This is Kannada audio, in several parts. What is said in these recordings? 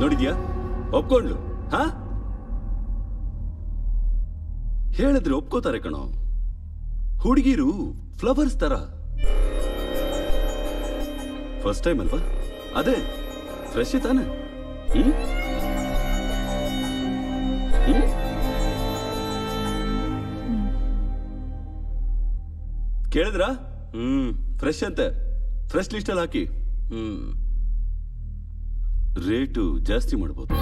ನೋಡಿದ್ಯಾ? ಒಪ್ಕೊಂಡ್ಲು. ಹಾ? ಹೇಳಿದ್ರೆ ಒಪ್ಕೋತಾರೆ ಕಣೋ. ಹುಡುಗಿರು ಫ್ಲವರ್ಸ್ ತರ. ಫಸ್ಟ್ ಟೈಮ್ ಅಲ್ವಾ? ಅದೇ ಫ್ರೆಶ್ ತಾನೆ. ಹ್ಮ್? ಕೇಳಿದ್ರಾ? ಹ್ಮ್ ಫ್ರೆಶ್ ಅಂತೆ. ಫ್ರೆಶ್ ಲಿಸ್ಟಲ್ಲಿ ಹಾಕಿ. ಹ್ಮ್. ರೇಟು ಜಾಸ್ತಿ ಮಾಡ್ಬೋದು.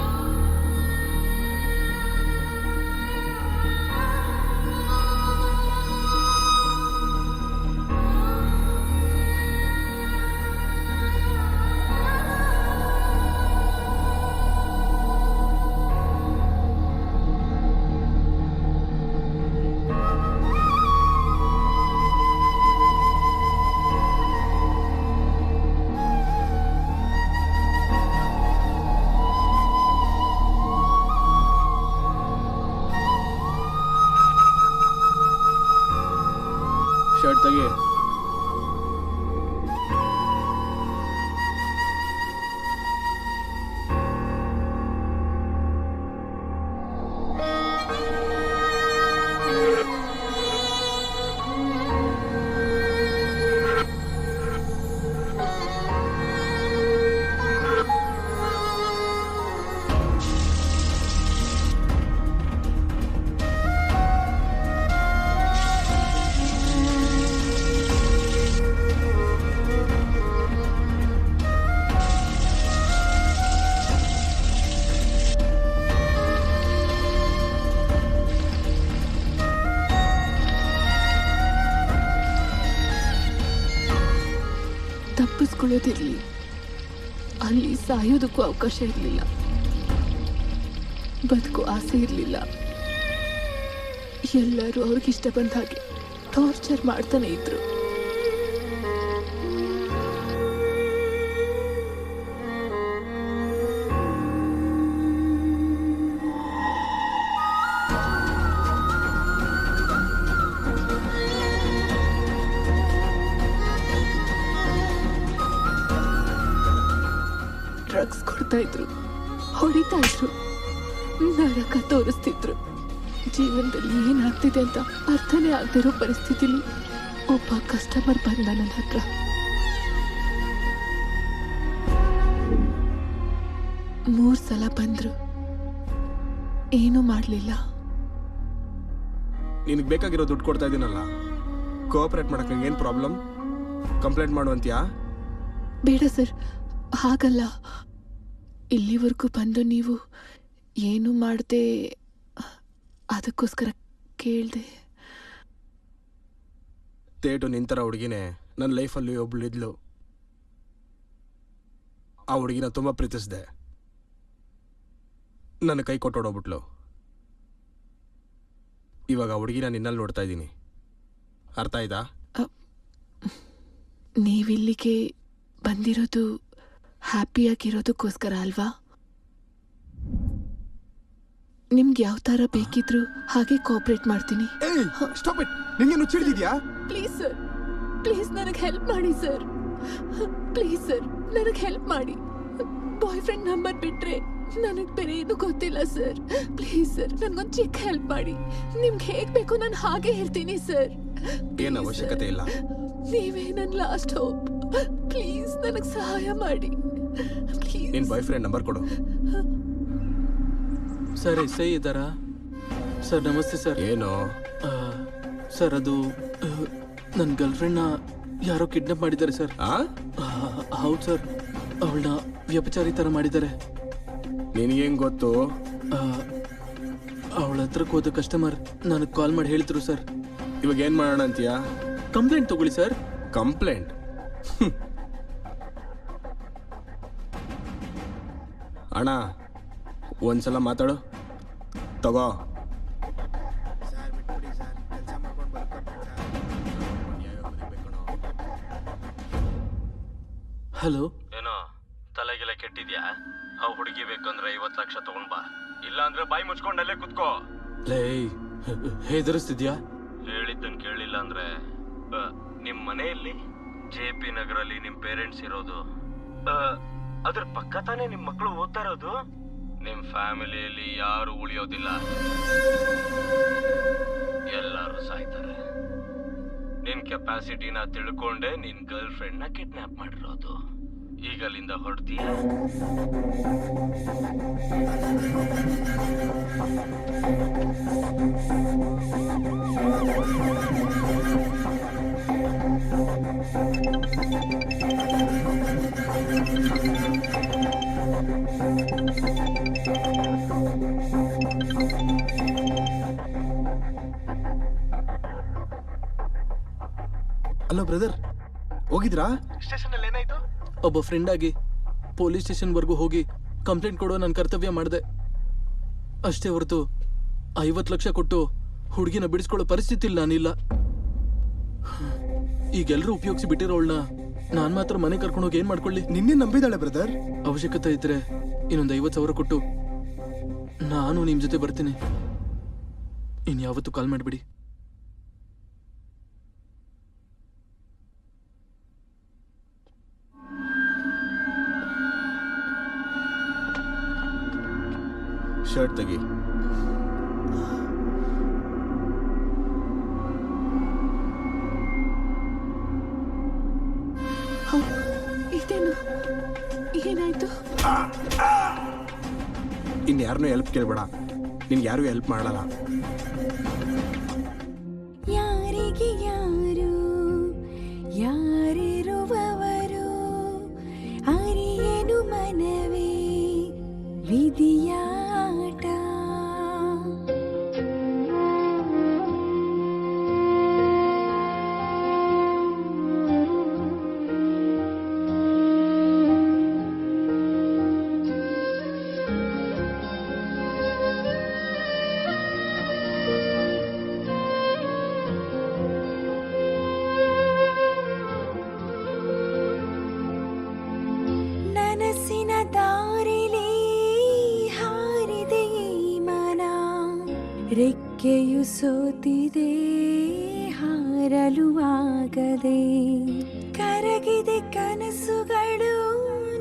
ಶರ್ಟ್ ತೆಗಿ ತಪ್ಪಿಸ್ಕೊಳ್ಳೋದಿರ್ಲಿ ಅಲ್ಲಿ ಸಾಯೋದಕ್ಕೂ ಅವಕಾಶ ಇರಲಿಲ್ಲ. ಬದುಕು ಆಸೆ ಇರಲಿಲ್ಲ. ಎಲ್ಲರೂ ಅವ್ರಿಗಿಷ್ಟ ಬಂದ ಹಾಗೆ ಟಾರ್ಚರ್ ಮಾಡ್ತಾನೆ ಇದ್ರು. ಹೊಡಿತಾ ಇದ್ರು ನರಕ ತೋರಿಸ್ತಿದ್ರು. ಜೀವನದಲ್ಲಿ ಏನಾಗ್ತಿದೆ ಅಂತ ಅರ್ಥನೇ ಆಗದಿರೋ ಪರಿಸ್ಥಿತಿಲಿ ಒಬ್ಬ ಕಸ್ಟಮರ್ ಬಂದ ನನ್ನ ಹತ್ರ. ಮೂರ್ ಸಲ ಬಂದ್ರು. ಏನೂ ಮಾಡಲಿಲ್ಲ. ನಿನಗೆ ಬೇಕಾಗಿರೋ ದುಡ್ಡು ಕೊಡ್ತಾ ಇದ್ದೀನಲ್ಲ ಕೋಆಪರೇಟ್ ಮಾಡಕ್ಕೆ ಏನು ಪ್ರಾಬ್ಲಮ್ ಕಂಪ್ಲೇಂಟ್ ಮಾಡುವಂತ್ಯಾ? ಬೇಡ ಸರ್ ಹಾಗಲ್ಲ. ಇಲ್ಲಿವರೆಗೂ ಬಂದು ನೀವು ಏನು ಮಾಡದೆ ಅದಕ್ಕೋಸ್ಕರ ಕೇಳಿದೆ. ತೇಟು ನಿಂತರ ಹುಡುಗಿನೇ ನನ್ನ ಲೈಫಲ್ಲಿ ಒಬ್ಳು ಇದ್ಲು. ಆ ಹುಡುಗಿನ ತುಂಬ ಪ್ರೀತಿಸಿದೆ. ನನ್ನ ಕೈ ಕೊಟ್ಟೋಡೋಗ್ಬಿಟ್ಲು ಇವಾಗ ಆ ಹುಡುಗಿನ ನಿನ್ನಲ್ಲಿ ನೋಡ್ತಾ ಇದ್ದೀನಿ. ಅರ್ಥ ಆಯ್ತಾ? ನೀವಿಲ್ಲಿಗೆ ಬಂದಿರೋದು ಹ್ಯಾಪಿಯಾಗಿರೋದಕ್ಕೋಸ್ಕರ ಅಲ್ವಾ? ನಿಮ್ಗೆ ಯಾವ ಥರ ಬೇಕಿದ್ರು ಹಾಗೆ ಕೋಆಪರೇಟ್ ಮಾಡ್ತೀನಿ. ಸ್ಟಾಪ್ ಇಟ್ ನಿಂಗೇನು ಚಿಡಿದಿದ್ಯಾ ಪ್ಲೀಸ್ ಸರ್. ಪ್ಲೀಸ್ ನನಗೆ ಹೆಲ್ಪ್ ಮಾಡಿ ಸರ್. ಪ್ಲೀಸ್ ಸರ್ ನನಗೆ ಹೆಲ್ಪ್ ಮಾಡಿ. ಬಾಯ್ ಫ್ರೆಂಡ್ ನಂಬರ್ ಬಿಟ್ರೆ ನನಗೆ ಬೇರೆ ಏನು ಗೊತ್ತಿಲ್ಲ ಸರ್. ಪ್ಲೀಸ್ ಸರ್ ನನಗೊಂದು ಚಿಕ್ಕ ಹೆಲ್ಪ್ ಮಾಡಿ. ನಿಮ್ಗೆ ಹೇಗೆ ಬೇಕು ನಾನು ಹಾಗೆ ಹೇಳ್ತೀನಿ ಸರ್. ಏನು ಅವಶ್ಯಕತೆ ಇಲ್ಲ. ನೀವೇ ನನ್ನ ಲಾಸ್ಟ್ ಹೋಪ್. ಪ್ಲೀಸ್ ನನಗೆ ಸಹಾಯ ಮಾಡಿ. ನಿನ್ನ ಬಾಯ್ ಫ್ರೆಂಡ್ ನಂಬರ್ ಕೊಡು. ಸರ್ ಎಸ್ ಐ ಇದ್ದಾರಾ? ಸರ್ ನಮಸ್ತೆ ಸರ್. ಏನು? ಸರ್ ಅದು ನನ್ನ ಗರ್ಲ್ಫ್ರೆಂಡ್ನ ಯಾರೋ ಕಿಡ್ನಾಪ್ ಮಾಡಿದ್ದಾರೆ ಸರ್. ಹೌದು ಸರ್. ಅವಳನ್ನ ವ್ಯಪಚಾರಿ ಥರ ಮಾಡಿದ್ದಾರೆ. ನಿನಗೇನು ಗೊತ್ತು? ಅವಳ ಹತ್ರಕ್ಕೆ ಹೋದ ಕಸ್ಟಮರ್ ನನಗೆ ಕಾಲ್ ಮಾಡಿ ಹೇಳಿದ್ರು ಸರ್. ಇವಾಗ ಏನು ಮಾಡೋಣ ಅಂತೀಯಾ ಕಂಪ್ಲೇಂಟ್ ತಗೊಳ್ಳಿ ಸರ್. ಕಂಪ್ಲೇಂಟ್ ಅಣ್ಣ ಒಂದ್ಸಲ ಮಾತಾಡು. ತಗೋ. ಹಲೋ? ಏನೋ ತಲೆಗೆಲ್ಲ ಕೆಟ್ಟಿದ್ಯಾ? ಆ ಹುಡುಗಿ ಬೇಕಂದ್ರೆ ಐವತ್ತು ಲಕ್ಷ ತಗೊಂಡ್ ಬಾ. ಇಲ್ಲ ಅಂದ್ರೆ ಬಾಯಿ ಮುಚ್ಕೊಂಡಲ್ಲೇ ಕುತ್ಕೋ. ಲೇ ಹೆದರಿಸ್ತಿದ್ಯಾ? ಹೇಳಿದ್ದನ್ ಕೇಳಿಲ್ಲ ಅಂದ್ರೆ ನಿಮ್ ಮನೆಯಲ್ಲಿ? ಜೆ ಪಿ ನಗರಲ್ಲಿ ನಿಮ್ ಪೇರೆಂಟ್ಸ್ ಇರೋದು? ಅದ್ರ ಪಕ್ಕ ತಾನೇ ನಿಮ್ ಮಕ್ಕಳು ಓದ್ತಾ ಇರೋದು? ನಿಮ್ ಫ್ಯಾಮಿಲಿಯಲ್ಲಿ ಯಾರು ಉಳಿಯೋದಿಲ್ಲ. ಎಲ್ಲರೂ ಸಾಯ್ತಾರೆ. ನಿನ್ ಕೆಪಾಸಿಟಿನ ತಿಳ್ಕೊಂಡೆ ನಿನ್ ಗರ್ಲ್ ಫ್ರೆಂಡ್ನ ಕಿಡ್ನಾಪ್ ಮಾಡಿರೋದು. ಈಗ ಅಲ್ಲಿಂದ ಹೊಡ್ತೀಯ? ಹೋಗಿದ್ರಾ ಒಬ್ಬ ಫ್ರೆಂಡ್ ಆಗಿ ಪೊಲೀಸ್ ಸ್ಟೇಷನ್ವರೆಗೂ ಹೋಗಿ ಕಂಪ್ಲೇಂಟ್ ಕೊಡೋ ನನ್ನ ಕರ್ತವ್ಯ ಮಾಡಿದೆ. ಅಷ್ಟೇ ಹೊರತು ಐವತ್ತು ಲಕ್ಷ ಕೊಟ್ಟು ಹುಡುಗಿನ ಬಿಡಿಸ್ಕೊಳ್ಳೋ ಪರಿಸ್ಥಿತಿ ಇಲ್ಲ ನಾನಿಲ್ಲ. ಈಗೆಲ್ಲರೂ ಉಪಯೋಗಿಸಿ ಬಿಟ್ಟಿರೋಳ್ನ ನಾನು ಮಾತ್ರ ಮನೆ ಕರ್ಕೊಂಡು ಹೋಗಿ ಏನು ಮಾಡ್ಕೊಳ್ಳಿ? ನಿನ್ನೆ ನಂಬಿದಾಳೆ ಬ್ರದರ್ ಅವಶ್ಯಕತೆ ಇದ್ರೆ ಇನ್ನೊಂದು ಐವತ್ತು ಸಾವಿರ ಕೊಟ್ಟು ನಾನು ನಿಮ್ಮ ಜೊತೆ ಬರ್ತೀನಿ. ಇನ್ಯಾವತ್ತೂ ಕಾಲ್ ಮಾಡಿಬಿಡಿ. ಶರ್ಟ್ ತೆಗಿ. ಹೌ, ಇದೇನು? ಏನಾಯ್ತು? ಇನ್ ಯಾರನ್ನೂ ಹೆಲ್ಪ್ ಕೇಳ್ಬೇಡ. ನಿನ್ಗೆ ಯಾರು ಹೆಲ್ಪ್ ಮಾಡಲ್ಲ. ಯಾರಿಗೆ ಯಾರು? ಯಾರಿರುವವರು? ಅರಿಯೇನು ಮನವೇ? ವಿಧಿಯಾಟ ರೆಕ್ಕೆಯು ಸೋತಿದೆ, ಹಾರಲು ಆಗದೆ. ಕರಗಿದೆ ಕನಸುಗಳು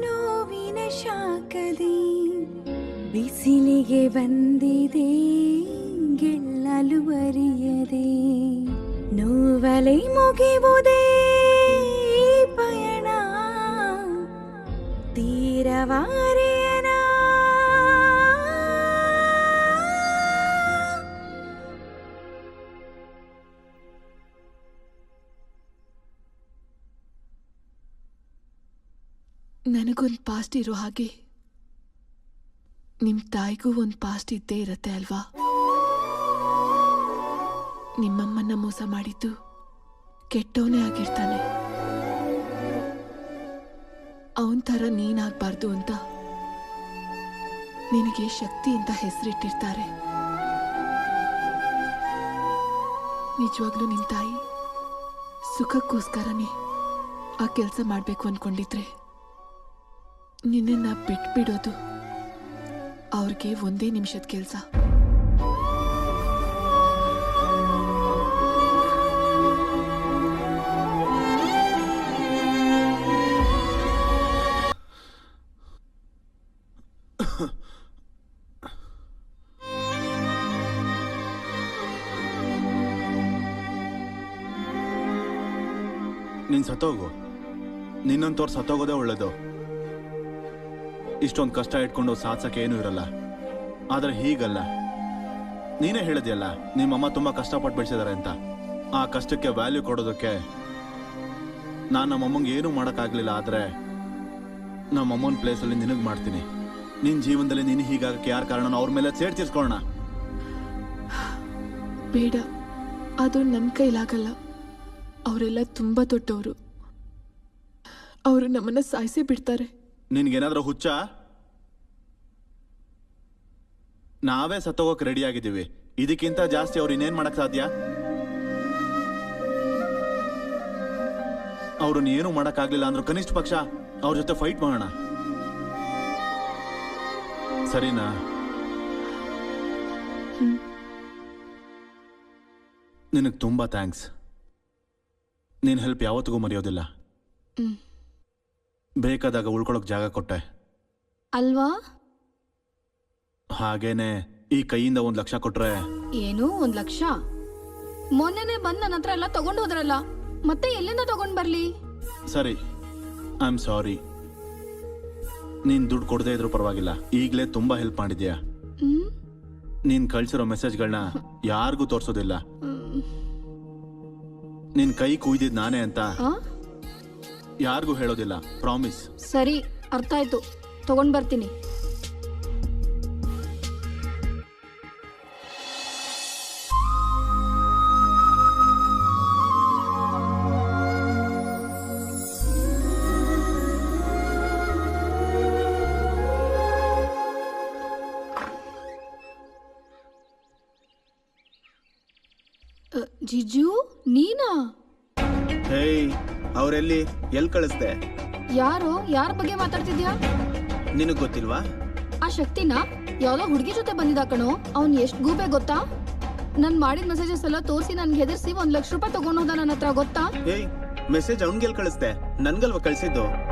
ನೋವಿನ ಶಾಖದಿ. ಬಿಸಿಲಿಗೆ ಬಂದಿದೆ, ಗೆಲ್ಲಲು ಅರಿಯದೆ. ನೋವಲೆ ಮುಗಿವುದೇ ಪಯಣ. ತೀರವಾರಿಯನ ನನಗೊಂದು ಪಾಸ್ಟ್ ಇರೋ ಹಾಗೆ. ನಿಮ್ಮ ತಾಯಿಗೂ ಒಂದು ಪಾಸ್ಟ್ ಇದ್ದೇ ಇರತ್ತೆ ಅಲ್ವಾ? ನಿಮ್ಮಮ್ಮನ್ನ ಮೋಸ ಮಾಡಿದ್ದು ಕೆಟ್ಟವನೇ ಆಗಿರ್ತಾನೆ. ಅವನ ಥರ ನೀನಾಗಬಾರ್ದು ಅಂತ ನಿನಗೆ ಶಕ್ತಿ ಅಂತ ಹೆಸರಿಟ್ಟಿರ್ತಾರೆ. ನಿಜವಾಗ್ಲೂ ನಿನ್ನ ತಾಯಿ ಸುಖಕ್ಕೋಸ್ಕರನೇ ಆ ಕೆಲಸ ಮಾಡಬೇಕು ಅನ್ಕೊಂಡಿದ್ರೆ. ನಿನ್ನನ್ನು ಬಿಟ್ಬಿಡೋದು. ಅವ್ರಿಗೆ ಒಂದೇ ನಿಮಿಷದ ಕೆಲಸ. ನೀನು ಸತ್ತೋಗು. ನಿನ್ನಂತವ್ರು ಸತ್ತೋಗೋದೇ ಒಳ್ಳೇದು. ಇಷ್ಟೊಂದು ಕಷ್ಟ ಇಟ್ಕೊಂಡು ಸಾಧಿಸಕ್ಕೆ ಏನೂ ಇರಲ್ಲ. ಆದ್ರೆ ಹೀಗಲ್ಲ. ನೀನೇ ಹೇಳಿದ್ಯಲ್ಲ, ನಿಮ್ಮಮ್ಮ ತುಂಬಾ ಕಷ್ಟಪಟ್ಟು ಬೆಳೆಸಿದಾರೆ ಅಂತ. ಆ ಕಷ್ಟಕ್ಕೆ ವ್ಯಾಲ್ಯೂ ಕೊಡೋದಕ್ಕೆ ನಾನು ನಮ್ಮಮ್ಮಂಗೆ ಏನೂ ಮಾಡೋಕ್ಕಾಗಲಿಲ್ಲ, ಆದ್ರೆ ನಮ್ಮಮ್ಮನ ಪ್ಲೇಸಲ್ಲಿ ನಿನಗೆ ಮಾಡ್ತೀನಿ. ನಿನ್ನ ಜೀವನದಲ್ಲಿ ನೀನು ಹೀಗಾಗಕ್ಕೆ ಯಾರ ಕಾರಣ ಅವ್ರ ಮೇಲೆ ಸೇಡ್ ತೀರ್ಸ್ಕೊಳ್ಳೋಣ. ಬೇಡ, ಅದು ನನ್ನ ಕೈಲಾಗಲ್ಲ. ಅವರೆಲ್ಲ ತುಂಬ ದೊಡ್ಡವರು. ಅವರು ನಮ್ಮನ್ನ ಸಾಯಿಸಿ ಬಿಡ್ತಾರೆ. ನಿನ್ಗೇನಾದ್ರೂ ಹುಚ್ಚ? ನಾವೇ ಸತ್ತೋಗಕ್ ರೆಡಿ ಆಗಿದ್ದೀವಿ. ಇದಕ್ಕಿಂತ ಜಾಸ್ತಿ ಅವ್ರು ಇನ್ನೇನ್ ಮಾಡಕ್ ಸಾಧ್ಯ? ಅವ್ರನ್ನ ಏನು ಮಾಡಕ್ಕಾಗ್ಲಿಲ್ಲ ಅಂದ್ರೂ ಕನಿಷ್ಠ ಪಕ್ಷ ಅವ್ರ ಜೊತೆ ಫೈಟ್ ಮಾಡೋಣ. ಸರಿನಾ? ನಿನಗೆ ತುಂಬಾ ಥ್ಯಾಂಕ್ಸ್ ನೀನು ಹೆಲ್ಪ್ ಯಾವತ್ತಿಗೂ ಮರೆಯೋದಿಲ್ಲ. ಬೇಕಾದಾಗ ಉಳ್ಕೊಳ್ಳೋಕೆ ಜಾಗ ಕೊಟ್ಟೆ. ಅಲ್ವಾ? ಹಾಗೇನೆ ಈ ಕೈಯಿಂದ ಒಂದು ಲಕ್ಷ ಕೊಟ್ರೆ. ಏನು ಒಂದ್ ಲಕ್ಷ? ಮೊನ್ನೆನೆ ಬಂದ್ ನನ್ನ ಹತ್ರ ಎಲ್ಲ ತಗೊಂಡೋದ್ರಲ್ಲ ಮತ್ತೆ ಎಲ್ಲಿಂದ ತಗೊಂಡ್ ಬರ್ಲಿ? ಸರಿ ಐ ಆಮ್ ಸಾರಿ ನೀನ್ ದುಡ್ಡು ಕೊಡದೇ ಇದ್ರು ಪರವಾಗಿಲ್ಲ ಈಗಲೇ ತುಂಬಾ ಹೆಲ್ಪ್ ಮಾಡಿದ್ಯಾ? ಹ್ಮ್? ನೀನ್ ಕಳ್ಸಿರೋ ಮೆಸೇಜ್ಗಳನ್ನ ಯಾರಿಗೂ ತೋರ್ಸೋದಿಲ್ಲ. ನಿನ್ನ ನಿನ್ ಕೈ ಕುಯ್ದಿದ್ ನಾನೇ ಅಂತ. ಆ? ಯಾರಿಗೂ ಹೇಳೋದಿಲ್ಲ ಪ್ರಾಮಿಸ್ ಸರಿ ಅರ್ಥ ಆಯ್ತು. ತಗೊಂಡ್ ಬರ್ತೀನಿ. ಅ, ಜಿಜು ನೀನಾ? ಹೇಯ್. ಅವರೆಲ್ಲಿ ಎಲ್ಲಿ ಕಳಿಸ್ದೆ? ಯಾರು? ಯಾರ ಬಗ್ಗೆ ಮಾತಾಡ್ತಿದ್ಯಾ? ನಿನಗ್ ಗೊತ್ತಿಲ್ವಾ? ಆ ಶಕ್ತಿನ ಯಾವ್ದೋ ಹುಡುಗಿ ಜೊತೆ ಬಂದಿದ್ದ ಕಣೋ. ಅವ್ನ್ ಎಷ್ಟ್ ಗೂಬೆ ಗೊತ್ತಾ? ನನ್ ಮಾಡಿದ ಮೆಸೇಜಸ್ ಎಲ್ಲ ತೋರಿಸಿ ನನ್ಗೆ ಹೆದರ್ಸಿ ಒಂದ್ ಲಕ್ಷ ರೂಪಾಯಿ ತಗೊಂಡೋದ ನನ್ನ ಹತ್ರ ಗೊತ್ತಾ? ಏಯ್ ಮೆಸೇಜ್ ಅವನ್ಗೆಲ್ ಕಳಿಸ್ದೆ. ನನ್ಗಲ್ವಾ ಕಳಿಸಿದ್ದು?